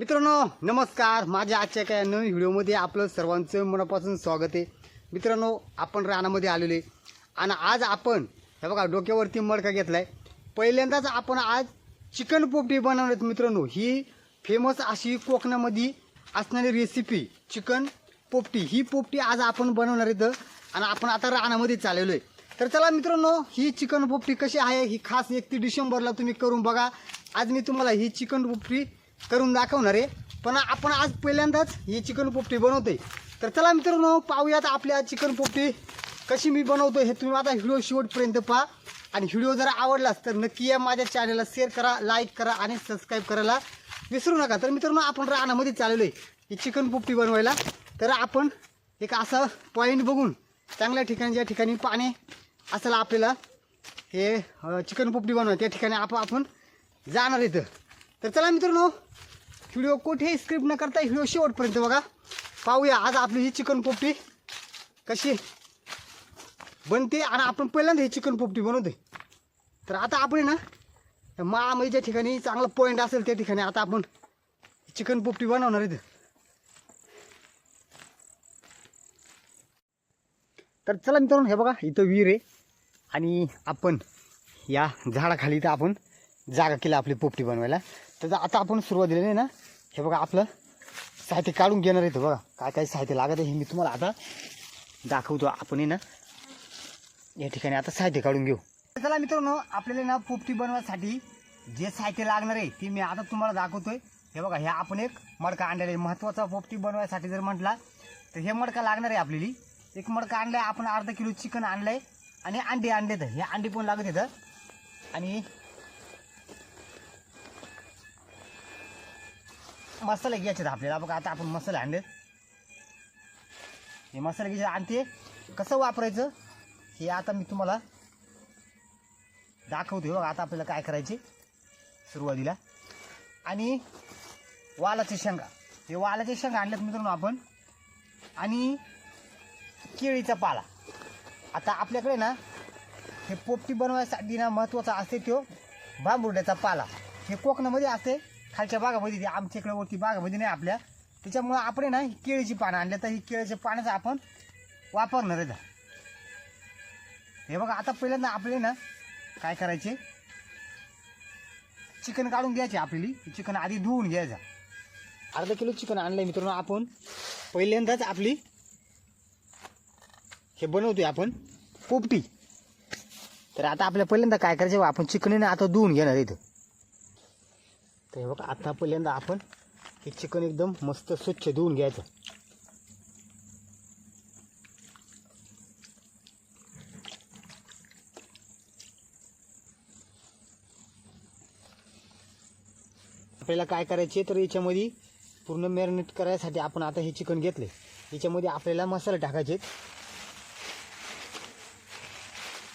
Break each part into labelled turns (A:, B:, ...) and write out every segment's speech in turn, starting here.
A: मित्रांनो नमस्कार. माझ्या आजच्या काय नवीन व्हिडिओमध्ये आपलं सर्वांचं मनापासून स्वागत आहे. मित्रांनो आपण रानामध्ये आलेलो आहे. आणि आज आपण हे बघा डोक्यावरती मडका घेतला आहे पहिल्यांदाच आपण आज चिकन पोपटी बनवणार मित्रांनो. ही फेमस अशी कोकणामध्ये असणारी रेसिपी चिकन पोपटी. ही पोपटी आज आपण बनवणार आहेत. आणि आपण आता रानामध्ये चाललेलो आहे. तर चला मित्रांनो ही चिकन पोपटी कशी आहे? ही खास एकतीस डिसेंबरला तुम्ही करून बघा. आज मी तुम्हाला ही चिकन पोपटी करून दाखवणार आहे. पण आपण आज पहिल्यांदाच ही चिकन पोपटी बनवतोय. तर चला मित्रांनो पाहूयात आपल्या चिकन पोपटी कशी मी बनवतो हे तुम्ही आता व्हिडिओ शेवटपर्यंत पहा. आणि व्हिडिओ जर आवडलाच तर नक्की या माझ्या चॅनलला शेअर करा लाईक करा आणि सबस्क्राईब करायला विसरू नका. तर मित्रांनो आपण रानामध्ये चाललो आहे ही चिकन पोपटी बनवायला. तर आपण एक असा पॉईंट बघून चांगल्या ठिकाणी ज्या ठिकाणी पाणी असेल आपल्याला हे चिकन पोपटी बनवायला त्या ठिकाणी आप आपण जाणार इथं. तर चला मित्रांनो व्हिडिओ कुठेही स्क्रिप्ट न करता व्हिडिओ शेवटपर्यंत बघा. पाहूया आज आपली ही चिकन पोपटी कशी बनते आणि आपण पहिल्यांदा ही चिकन पोपटी बनवते तर आता आपण आहे ना मामध्ये ज्या ठिकाणी चांगला पॉईंट असेल त्या ठिकाणी आता आपण चिकन पोपटी बनवणार इथं. तर चला मित्रांनो हे बघा इथं विहीर आहे आणि आपण या झाडाखाली इथं आपण जागा केला आपली पोपटी बनवायला. तर आता आपण सुरुवात नाही ना हे बघा आपलं साहित्य काढून घेणार आहे बघा. काय काय साहित्य लागत आहे हे मी तुम्हाला आता दाखवतो. आपण ना या ठिकाणी आता साहित्य काढून घेऊ. चला मित्रांनो आपल्याला ना पोपटी बनवण्यासाठी जे साहित्य लागणार आहे ते मी आता तुम्हाला दाखवतोय. हे बघा हे आपण एक मडका आणलेला आहे. महत्त्वाचा पोपटी बनवायसाठी जर म्हटला तर हे मडका लागणार आहे आपल्याला. एक मडका आणलाय आपण अर्धा किलो चिकन आणलंय आणि अंडे आणले तर हे अंडे पण लागत येतं आणि मसाले घ्यायचे आपल्याला. बघा आता आपण मसाले आणले हे मसाले घ्यायचे आणि ते कसं वापरायचं हे आता मी तुम्हाला दाखवतो. बघा आता आपल्याला काय करायचे? सुरुवातीला. आणि वालाचे शेंगा. हे वालाचे शेंगा आणलेत मित्रांनो आपण. आणि केळीचा पाला. आता आपल्याकडे ना हे पोपटी बनवायसाठी ना महत्त्वाचा असते तो बांबुर्ड्याचा पाला. हे कोकणामध्ये असते. खालच्या बागामध्ये ते आमच्या इकडे वरती बागामध्ये नाही आपल्या. त्याच्यामुळं आपण आहे ना ही केळीची पानं आणल्या तर ही केळीच्या पाण्याचा आपण वापरणार आहे हे बघा आता पहिल्यांदा आपले ना काय करायचे? चिकन काढून घ्यायचे आपली चिकन आधी धुवून घ्यायचं. अर्धा किलो चिकन आणलंय मित्रांनो आपण. पहिल्यांदाच आपली हे बनवतोय आपण पोपटी. तर आता आपल्या पहिल्यांदा काय करायचं? आपण चिकन ना आता धुवून घेणार इथं. तर हे बघा आता पहिल्यांदा आपण हे चिकन एकदम मस्त स्वच्छ धुवून घ्यायचं. आपल्याला काय करायचे तर याच्यामध्ये पूर्ण मॅरिनेट करायसाठी आपण आता हे चिकन घेतले याच्यामध्ये आपल्याला मसाले टाकायचे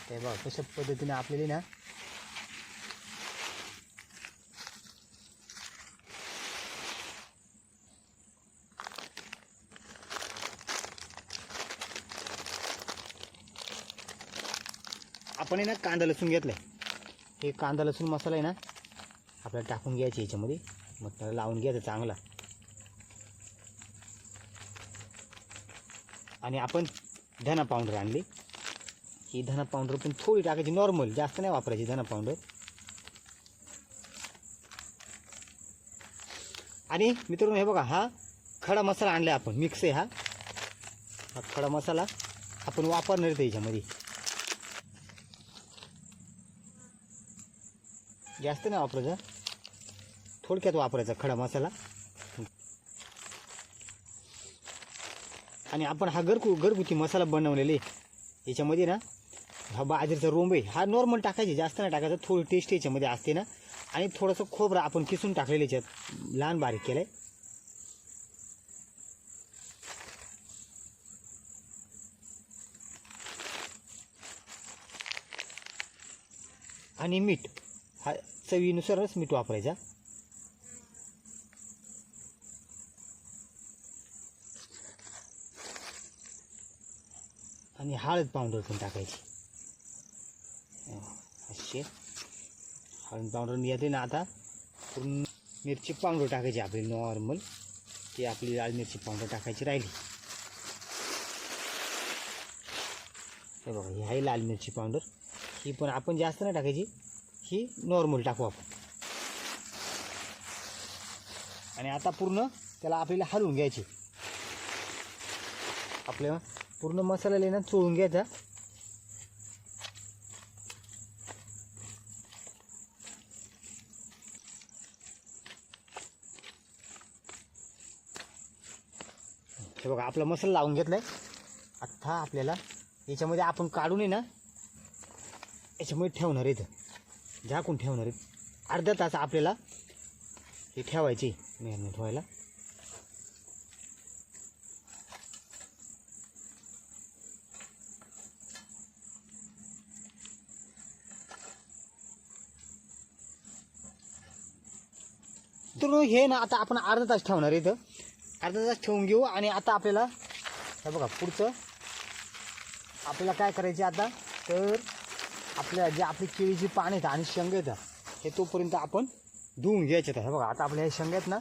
A: ते बघा कशा पद्धतीने आपल्याला ना आपण आहे ना कांदा लसूण घेतलं हे कांदा लसूण मसाला आहे ना आपल्याला टाकून घ्यायचे याच्यामध्ये. मग त्याला लावून घ्यायचं चांगला. आणि आपण धना पावडर आणली. ही धना पावडर पण थोडी टाकायची नॉर्मल जास्त नाही वापरायची धना पावडर. आणि मित्रांनो हे बघा हा खडा मसाला आणला आपण मिक्स आहे हा. हा खडा मसाला आपण वापरणार आहे याच्यामध्ये जास्त नाही वापरायचं. थोडक्यात वापरायचा खडा मसाला. आणि आपण हा घरगु घरगुती मसाला बनवलेले. याच्यामध्ये ना हा बाजरीचा रोंब आहे. हा नॉर्मल टाकायचे जास्त नाही टाकायचा. थोडी टेस्ट याच्यामध्ये असते ना. आणि थोडंसं खोबरं आपण किसून टाकलेलं याच्यात. लहान बारीक केलं आहे आणि मीठ. हा चवीनुसारच मीठ वापरायचा आणि हळद पावडर पण टाकायची. असे. हळद पावडर येते ना आता. पूर्ण मिरची पावडर टाकायची आपली नॉर्मल. ती आपली लाल मिरची पावडर टाकायची राहिली. हे बघा ही आहे लाल मिरची पावडर. ही पण आपण जास्त नाही टाकायची. ही नॉर्मल टाकू आपण. आणि आता पूर्ण त्याला आपल्याला हलवून घ्यायचे. आपल्या पूर्ण मसाला ना चोळून घ्यायचा. हे बघा आपला मसाला लावून घेतलाय. आत्ता आपल्याला याच्यामध्ये आपण काढून आहे ना याच्यामध्ये ठेवणार इथं. झाकून ठेवणार आहेत. अर्धा तास आपल्याला हे ठेवायचे मॅरिनेट व्हायला. तर हे ना आता आपण अर्धा तास ठेवणार आहे इथं. अर्धा तास ठेवून घेऊ आणि आता आपल्याला हे बघा पुढचं आपल्याला काय करायचे आता? तर आपल्या जे आपली केळीची पानं आहेत आणि शेंग आहेत हे तोपर्यंत आपण धुवून घ्यायचे आहेत. हे बघा आता आपल्या हे शेंगा आहेत ना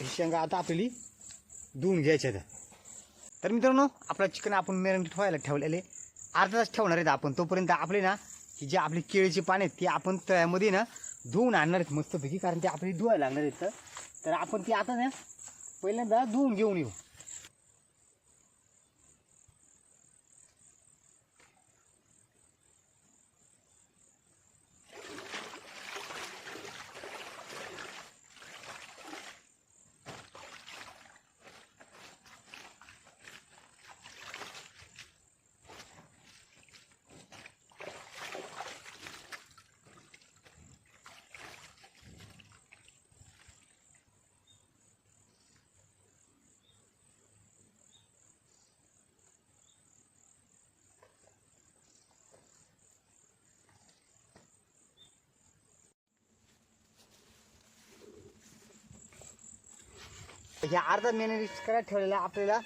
A: ही शेंगा आता आपली धुवून घ्यायचे आहेत. तर मित्रांनो आपला चिकन आपण मॅरिनेट व्हायला ठेवलेले अर्धा तास ठेवणार आहेत आपण. तोपर्यंत आपले ना ही जी आपली केळीची पाने आहेत ती आपण तळ्यामध्ये ना धुवून आणणार आहेत मस्तपैकी कारण ते आपली धुवायला लागणार आहेत. तर आपण ती आता ना पहिल्यांदा धुवून घेऊन येऊ. हे अर्धा मॅरिनेट करायला ठेवलेला आपल्याला.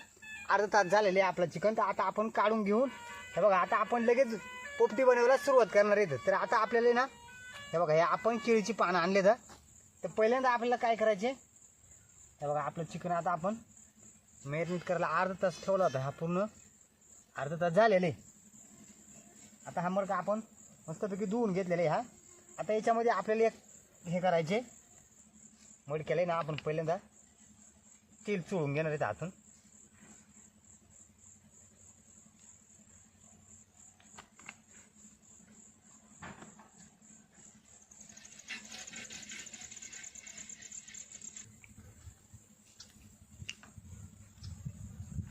A: अर्धा तास झालेले आहे आपलं चिकन. तर आता आपण काढून घेऊन हे बघा आता आपण लगेच पोपटी बनवायला सुरुवात करणार आहेत तर आता आपल्याला ना हे बघा हे आपण केळीची पानं आणले तर तर पहिल्यांदा आपल्याला काय करायचे? हे बघा आपलं चिकन आता आपण मॅरिनेट करायला अर्धा तास ठेवला होता हा पूर्ण. अर्धा तास झालेले. आता हा मर्ग आपण मस्तपैकी धुवून घेतलेले हा. आता याच्यामध्ये आपल्याला एक हे करायचे. मडक्याला ना आपण पहिल्यांदा तेल चोळून घेणार आहेत आतून.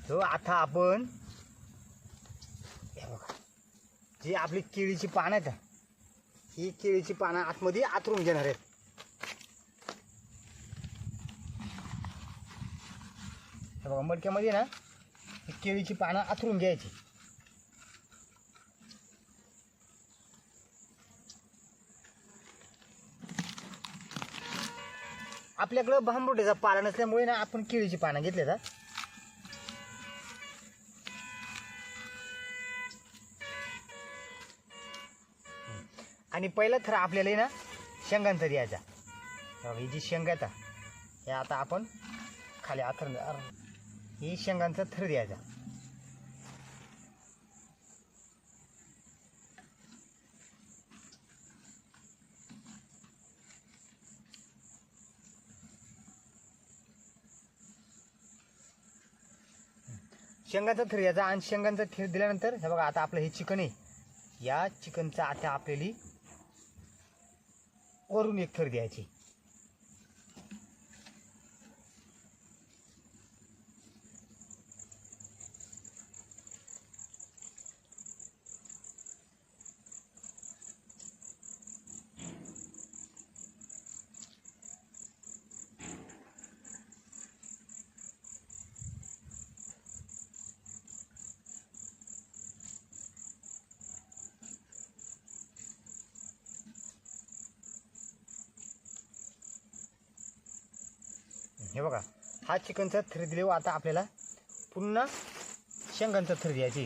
A: तो आता आपण जी आपली केळीची पानं आहेत ही केळीची पानं आतमध्ये आतरून घेणार आहेत हे बघा मडक्यामध्ये ना ही केळीची पानं आथरून घ्यायची. आपल्याकडं भांबुटेचा पाला नसल्यामुळे ना आपण केळीची पानं घेतले तर आणि पहिला थर आपल्याला ना शेंगांचा द्यायचा. ही जी शेंगा आहेत हे आता आपण खाली आथर ही शेंगांचा थर द्यायचा. शेंगांचा थर द्यायचा आणि शेंगांचा थर दिल्यानंतर हे बघा आता आपलं हे चिकन आहे. या चिकनचा आता आपल्याला वरून एक थर द्यायची. हे बघा हा चिकनचा थ्री दिल्यावर आता आपल्याला पुन्हा शेंगांचा थ्री द्यायची.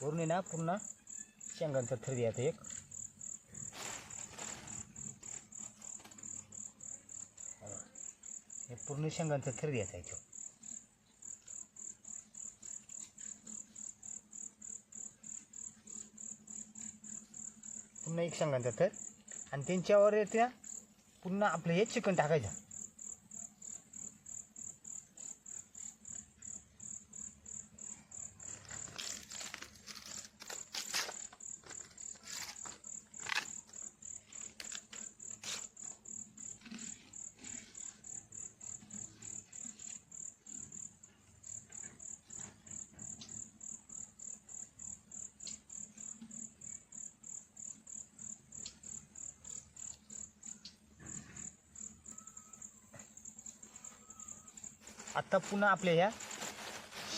A: पूर्ण ना पुन्हा शेंगांचा थ्री द्यायचा एक. हे पूर्ण शेंगांचा थर द्यायचा याच्यावर पुन्हा एक शेंगांचा थर आणि त्यांच्यावर त्या पुन्हा आपलं हे चिकन टाकायचं. आता पुन्हा आपल्या ह्या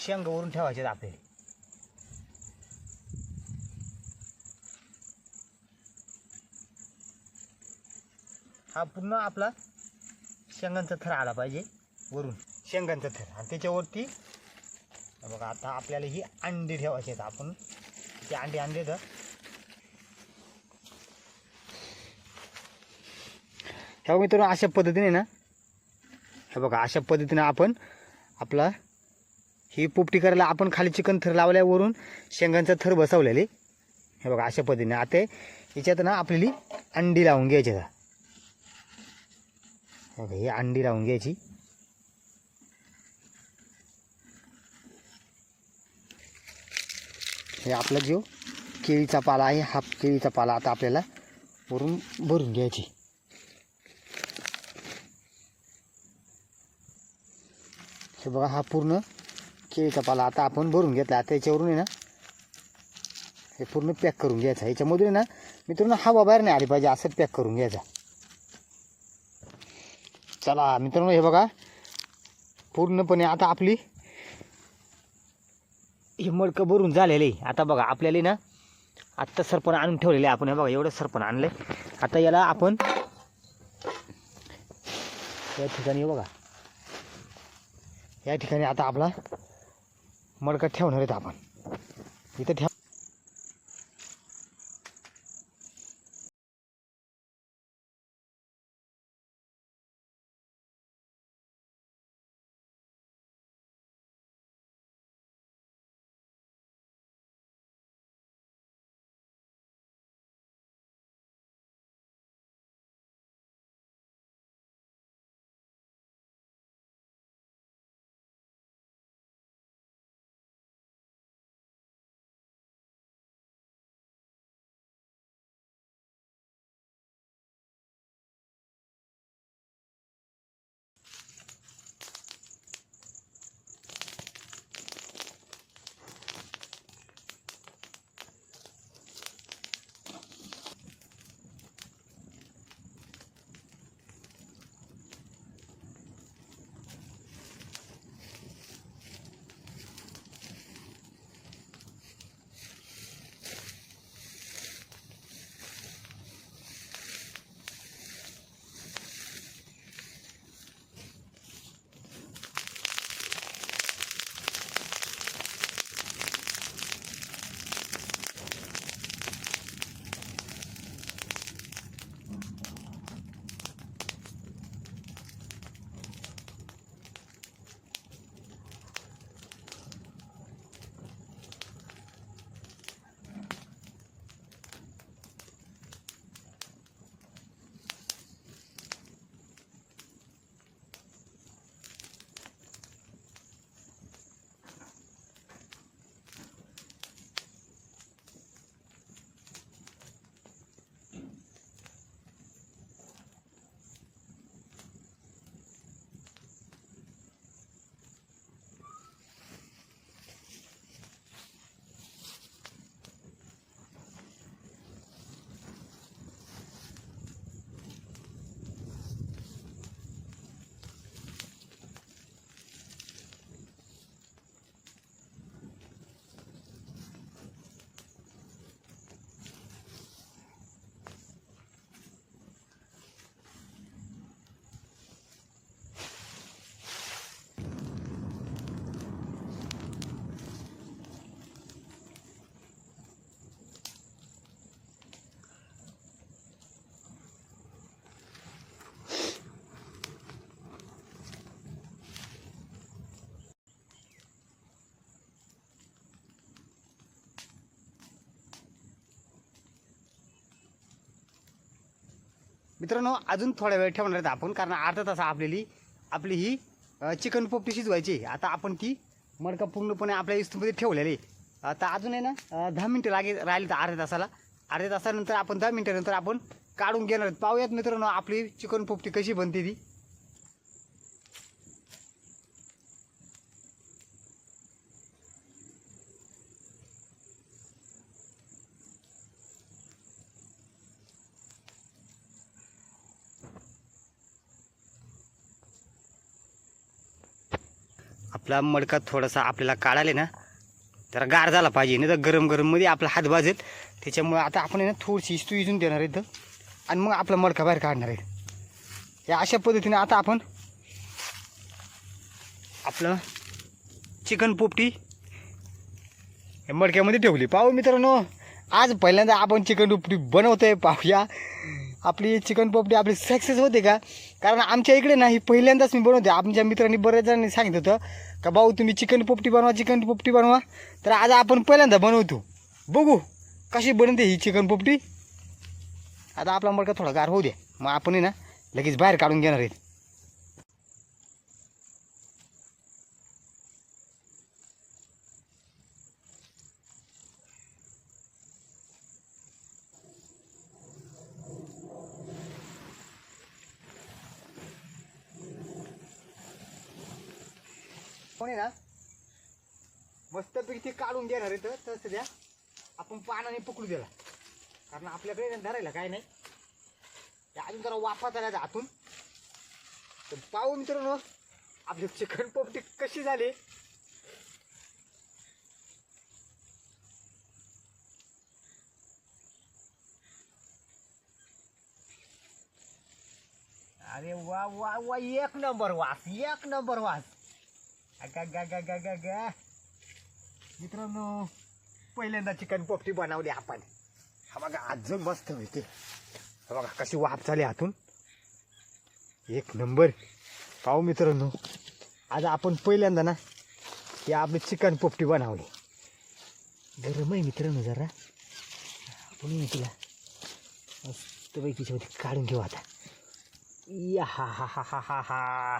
A: शेंगावरून ठेवायचे आपले हा पुन्हा आपला शेंगांचा थर आला पाहिजे वरून. शेंगांचा थर. आणि त्याच्यावरती बघा आता आपल्याला ही अंडी ठेवायची आहेत आपण. ते अंडी आणली तर. ह्या मित्रांनो अशा पद्धतीने ना हे बघा अशा पद्धतीनं आपण आपला ही पोपटी करायला आपण खाली चिकन थर लावल्यावरून शेंगांचा थर बसवलेले. हे बघा अशा पद्धतीने. आता याच्यात ना आपल्याली अंडी लावून घ्यायची आता. हे बघा ही अंडी लावून घ्यायची. हे आपला जो केळीचा पाला आहे हा केळीचा पाला आता आपल्याला वरून भरून घ्यायची. हे बघा हा पूर्ण केळीचा पाला आता आपण भरून घेतला. आता याच्यावरून आहे ना हे पूर्ण पॅक करून घ्यायचं. याच्यामधून ना मित्रांनो हवा बाहेर नाही आली पाहिजे असं पॅक करून घ्यायचा. चला मित्रांनो हे बघा पूर्णपणे आता आपली हे मडकं भरून झालेलं आहे. आता बघा आपल्याला ना आत्ता सरपण आणून ठेवलेलं आहे आपण. हे बघा एवढं सरपण आणलं आहे आता याला आपण या ठिकाणी बघा या ठिकाणी आता आपला मडकत ठेवणार आहेत आपण. इथं ठेव मित्रांनो अजून थोडा वेळ ठेवणार आहेत आपण कारण अर्धा तास आपल्याली आपली ही चिकन पोपटी शिजवायची आता आपण ती मडका पूर्णपणे आपल्या इस्तूमध्ये ठेवलेली आता अजून आहे ना दहा मिनटं लागे राहिले तर अर्ध्या तासाला. अर्ध्या तासानंतर आपण दहा मिनटानंतर आपण काढून घेणार पाहूयात मित्रांनो आपली चिकन पोपटी कशी बनते ती. आपला मडका थोडासा आपल्याला काढाले ना जरा गार झाला पाहिजे. नाही तर गरम गरममध्ये आपला हात भाजेल. त्याच्यामुळे आता आपण आहे ना थोडीशी इस्तू इजून देणार आहे इथं. आणि मग आपला मडका बाहेर काढणार आहे. या अशा पद्धतीने आता आपण आपलं चिकन पोपटी हे मडक्यामध्ये ठेवली. पाहू मित्रांनो आज पहिल्यांदा आपण चिकन पोपटी बनवतोय. पाहूया. आपली चिकन पोपटी आपली सक्सेस होते का? कारण आमच्या इकडे ना ही पहिल्यांदाच मी बनवते. आमच्या मित्रांनी बऱ्याच जणांनी सांगितलं होतं का भाऊ तुम्ही चिकन पोपटी बनवा चिकन पोपटी बनवा. तर आज आपण पहिल्यांदा बनवतो. बघू कशी बनते ही चिकन पोपटी आता आपला मडका थोडा गार होऊ द्या. मग आपण ना लगेच बाहेर काढून घेणार आहेत. नाही ना? मस्तपैकी ते काढून देणार आहे तर सध्या आपण पानाने पकडू दिला कारण आपल्याकडे धरायला काय नाही. ते अजून जरा वाफा झाला आतून तर पाहू मित्रांनो आपली चिकन पोपटी कशी झाली? अरे वा वा वा एक नंबर वास एक नंबर वास. अगा मित्रांनो पहिल्यांदा चिकन पोपटी बनवली आपण. हा बघा अजून मस्त होते हा बघा कशी वाफ झाली आतून. एक नंबर. पाहू मित्रांनो आज आपण पहिल्यांदा ना हे आपली चिकन पोपटी बनवली. गरम आहे मित्रांनो जरा. आपण तिला मस्तपैकी तिच्यामध्ये काढून घेऊ आता. या हा हा हा हा हा हा.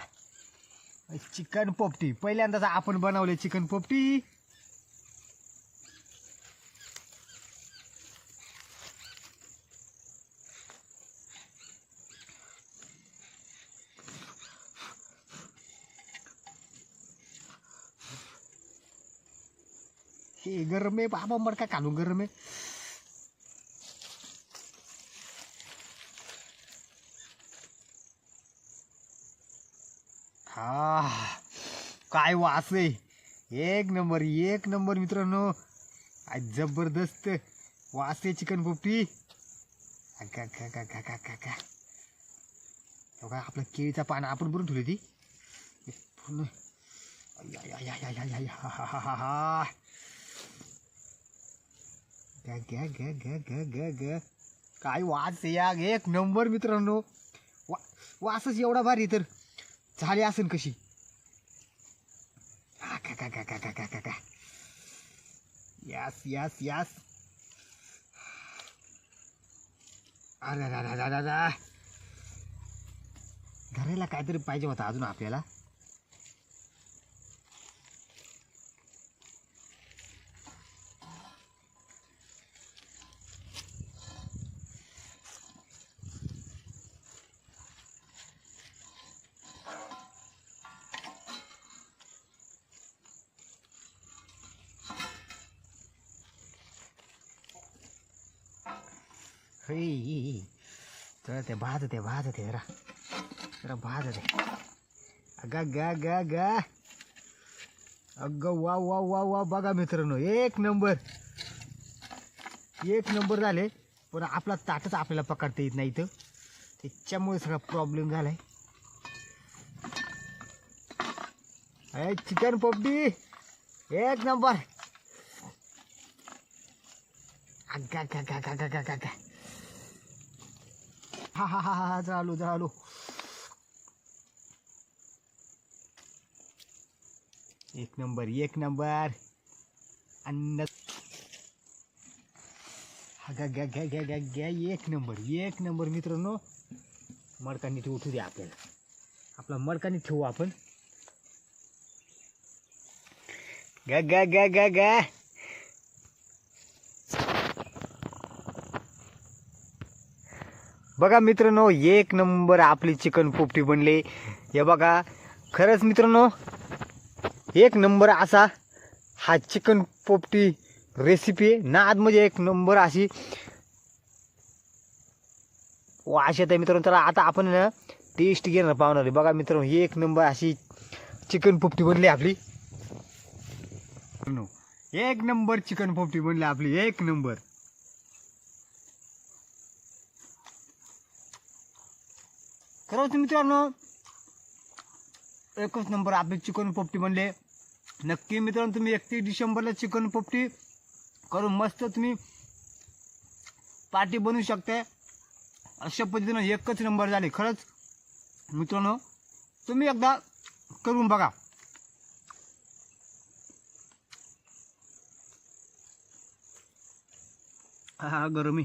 A: चिकन पोपटी. पहिल्यांदाच आपण बनवले चिकन पोपटी. हे गरम आहे. बाबा मडका घालू गरम आहे. काय वास आहे एक नंबर एक नंबर मित्रांनो. आज जबरदस्त वास आहे चिकन पोपटी काय का का का आपलं केळीचा पान आपण भरून ठेवली ती? पूर्ण. हा काय वास या एक नंबर मित्रांनो. वा वासच एवढा भारी तर. झाली असेल कशी? हा का का का का का का का यास यास यास अरे रा रा रा रा धरायला काहीतरी पाहिजे होता अजून आपल्याला. हे तर ते भाजते भाजते जरा जरा भाजते अग ग ग ग अगं वा वा वा वा बघा मित्रांनो एक नंबर एक नंबर झाले पण आपला ताटच आपल्याला पकडता येत नाही इथं त्याच्यामुळे सगळा प्रॉब्लेम झालाय अरे चिकन पबडी एक नंबर अग्गा गा गा गा गा गा गा हा हा हा हा जळालो जळालो. एक नंबर एक नंबर. अन्न. हा घ्या घ्या घ्या घ्या एक नंबर एक नंबर मित्रांनो.
B: मडकांनी ते उठू द्या आपल्याला. आपला मडकांनी ठेवू आपण.
A: घ्या घ्या घ्या घ्या घ्या. बघा मित्रांनो एक नंबर आपली चिकन पोपटी बनले. हे बघा खरंच मित्रांनो एक नंबर असा हा चिकन पोपटी रेसिपी नाद म्हणजे एक नंबर अशी. वाश येत आहे मित्रांनो चला आता आपण ना टेस्ट घेणार पाहणार आहे. बघा मित्रांनो ही एक नंबर अशी चिकन पोपटी बनली आपली. एक नंबर चिकन पोपटी बनली आपली एक नंबर. तर मित्रांनो. एकच नंबर आपली चिकन पोपटी बनले. नक्की मित्रांनो तुम्ही एकतीस डिसेंबरला चिकन पोपटी करून मस्त तुम्ही पार्टी बनवू शकताय अशा पद्धतीनं एकच नंबर झाले. खरंच मित्रांनो तुम्ही एकदा करून बघा. हा गरमी.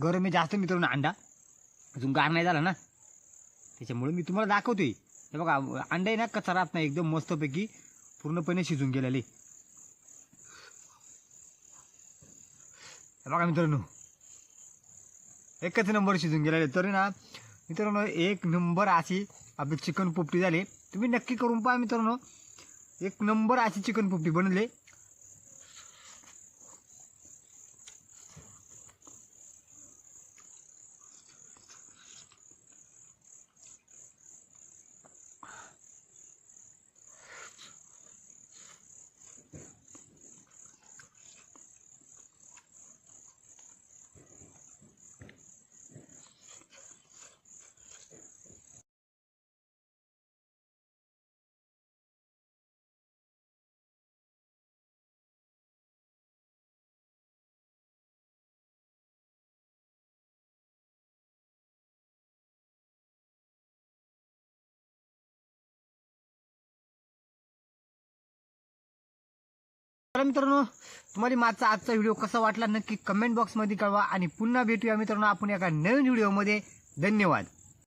A: गरमी आहे जास्त मित्रांनो अंडा. अजून गार नाही झाला ना. त्याच्यामुळे मी तुम्हाला दाखवतोय. हे बघा अंडा आहे ना कच्चा राहत नाही एकदम मस्तपैकी पूर्णपणे शिजून गेलेले. बघा मित्रांनो. एकच नंबर शिजून गेलेले. तरी ना मित्रांनो एक नंबर अशी आपली चिकन पोपटी झाली. तुम्ही नक्की करून पहा मित्रांनो. एक नंबर अशी चिकन पोपटी बनले. तर मित्रांनो तुम्हाला माझा आजचा व्हिडिओ कसा वाटला नक्की कमेंट बॉक्समध्ये कळवा आणि पुन्हा भेटूया मित्रांनो आपण एका नवीन व्हिडिओमध्ये. धन्यवाद.